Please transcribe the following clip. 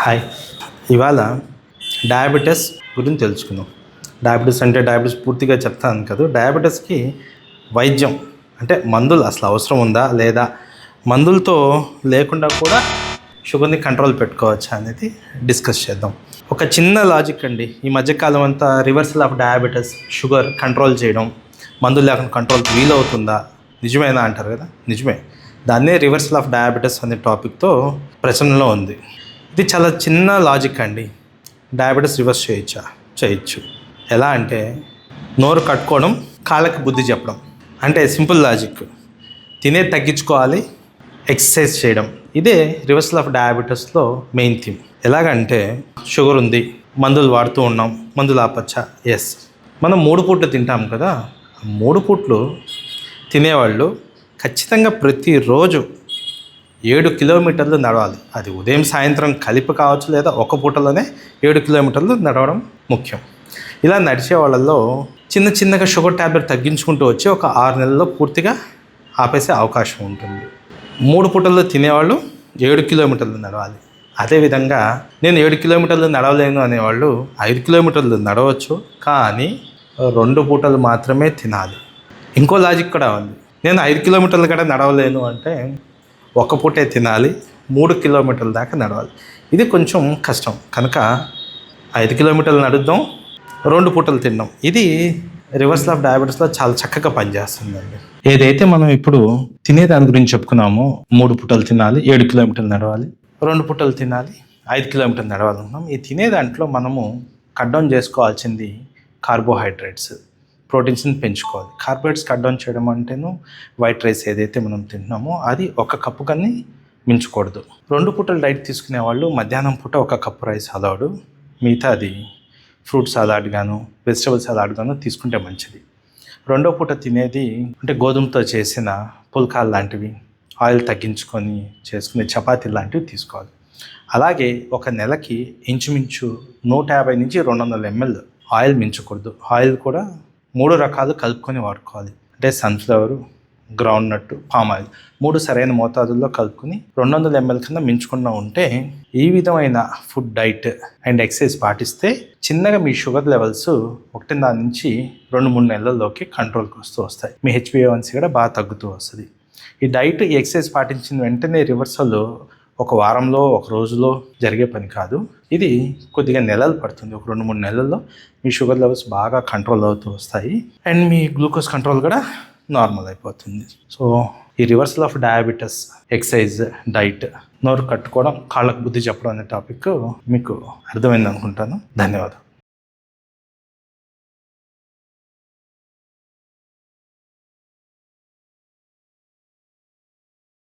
Hi. ఇవాళ diabetes గురించి తెలుసుకుందాం. డయాబెటీస్ అంటే డయాబెటీస్ పూర్తిగా చెప్తాను కదా. డయాబెటీస్కి వైద్యం అంటే మందులు అసలు అవసరం ఉందా లేదా? మందులతో లేకుండా కూడా షుగర్ని కంట్రోల్ పెట్టుకోవచ్చా అనేది డిస్కస్ చేద్దాం. ఒక చిన్న లాజిక్ అండి. ఈ మధ్యకాలం అంతా reversal of diabetes sugar control చేయడం మందులు లేకుండా కంట్రోల్ వీలవుతుందా? నిజమేనా అంటారు కదా? నిజమే. దాన్నే రివర్సల్ ఆఫ్ డయాబెటీస్ అనే టాపిక్తో ప్రచనలో ఉంది. ఇది చాలా చిన్న లాజిక్ అండి. డయాబెటీస్ రివర్స్ చేయొచ్చా? చేయొచ్చు. ఎలా అంటే నోరు కట్టుకోవడం కాళ్ళకి బుద్ధి చెప్పడం. అంటే సింపుల్ లాజిక్. తినే తగ్గించుకోవాలి ఎక్సర్సైజ్ చేయడం. ఇదే రివర్సల్ ఆఫ్ డయాబెటీస్లో మెయిన్ థీమ్. ఎలాగంటే షుగర్ ఉంది మందులు వాడుతూ ఉన్నాం మందులు ఆపచ్చా? ఎస్ మనం మూడు పూట్లు తింటాం కదా మూడు పూట్లు తినేవాళ్ళు ఖచ్చితంగా ప్రతిరోజు ఏడు కిలోమీటర్లు నడవాలి. అది ఉదయం సాయంత్రం కలిపి కావచ్చు లేదా ఒక పూటలోనే ఏడు కిలోమీటర్లు నడవడం ముఖ్యం. ఇలా నడిచే వాళ్ళల్లో చిన్న చిన్నగా షుగర్ ట్యాబ్లెట్ తగ్గించుకుంటూ వచ్చి ఒక ఆరు నెలల్లో పూర్తిగా ఆపేసే అవకాశం ఉంటుంది. మూడు పూటల్లో తినేవాళ్ళు ఏడు కిలోమీటర్లు నడవాలి. అదేవిధంగా నేను ఏడు కిలోమీటర్లు నడవలేను అనేవాళ్ళు ఐదు కిలోమీటర్లు నడవచ్చు కానీ రెండు పూటలు మాత్రమే తినాలి. ఇంకో లాజిక్ కూడా ఉంది. నేను ఐదు కిలోమీటర్లు కూడా నడవలేను అంటే ఒక పూటే తినాలి మూడు కిలోమీటర్ల దాకా నడవాలి. ఇది కొంచెం కష్టం. కనుక ఐదు కిలోమీటర్లు నడుద్దాం రెండు పూటలు తిన్నాం. ఇది రివర్స్ ఆఫ్ డయాబెటీస్లో చాలా చక్కగా పనిచేస్తుందండి. ఏదైతే మనం ఇప్పుడు తినే దాని గురించి చెప్పుకున్నామో మూడు పూటలు తినాలి ఏడు కిలోమీటర్లు నడవాలి రెండు పూటలు తినాలి ఐదు కిలోమీటర్లు నడవాలనుకున్నాం. ఈ తినే దాంట్లో మనము కట్ డౌన్ చేసుకోవాల్సింది కార్బోహైడ్రేట్స్. ప్రోటీన్స్ని పెంచుకోవాలి. కార్బోహైడ్రేట్స్ కట్ డౌన్ చేయడం అంటేను వైట్ రైస్ ఏదైతే మనం తింటున్నామో అది ఒక కప్పు కానీ మించకూడదు. రెండు పూటలు డైట్ తీసుకునే వాళ్ళు మధ్యాహ్నం పూట ఒక కప్పు రైస్ అలవాడు మిగతా అది ఫ్రూట్ సలాడ్ గాను వెజిటబుల్ సలాడ్ గాను తీసుకుంటే మంచిది. రెండో పూట తినేది అంటే గోధుమతో చేసిన పుల్కాలు లాంటివి ఆయిల్ తగ్గించుకొని చేసుకునే చపాతీ లాంటివి తీసుకోవాలి. అలాగే ఒక నెలకి ఇంచుమించు నూట యాభై నుంచి రెండు వందల ఎంఎల్ ఆయిల్ మించకూడదు. ఆయిల్ కూడా మూడు రకాలు కలుపుకొని వాడుకోవాలి. అంటే sunflower groundnut palm oil మూడు సరైన మోతాదుల్లో కలుపుకొని రెండు వందల ఎంఎల్ కన్నా మించకుండా ఉంటే ఈ విధమైన ఫుడ్ డైట్ అండ్ ఎక్సర్సైజ్ పాటిస్తే చిన్నగా మీ షుగర్ లెవెల్స్ ఒకటిన్నర నుంచి రెండు మూడు నెలల్లోకి కంట్రోల్కి వస్తూ వస్తాయి. మీ హెచ్బిఏవన్సీ కూడా బాగా తగ్గుతూ వస్తుంది. ఈ డైట్ ఈ ఎక్సర్సైజ్ పాటించిన వెంటనే రివర్సల్ ఒక వారంలో ఒక రోజులో జరిగే పని కాదు. ఇది కొద్దిగా నెలలు పడుతుంది. ఒక రెండు మూడు నెలల్లో మీ షుగర్ లెవెల్స్ బాగా కంట్రోల్ అవుతూ వస్తాయి. అండ్ మీ గ్లూకోజ్ కంట్రోల్ కూడా నార్మల్ అయిపోతుంది. సో ఈ reversal of diabetes exercise diet నోరు కట్టుకోవడం కాళ్ళకు బుద్ధి చెప్పడం అనే టాపిక్ మీకు అర్థమైంది అనుకుంటాను. ధన్యవాదాలు.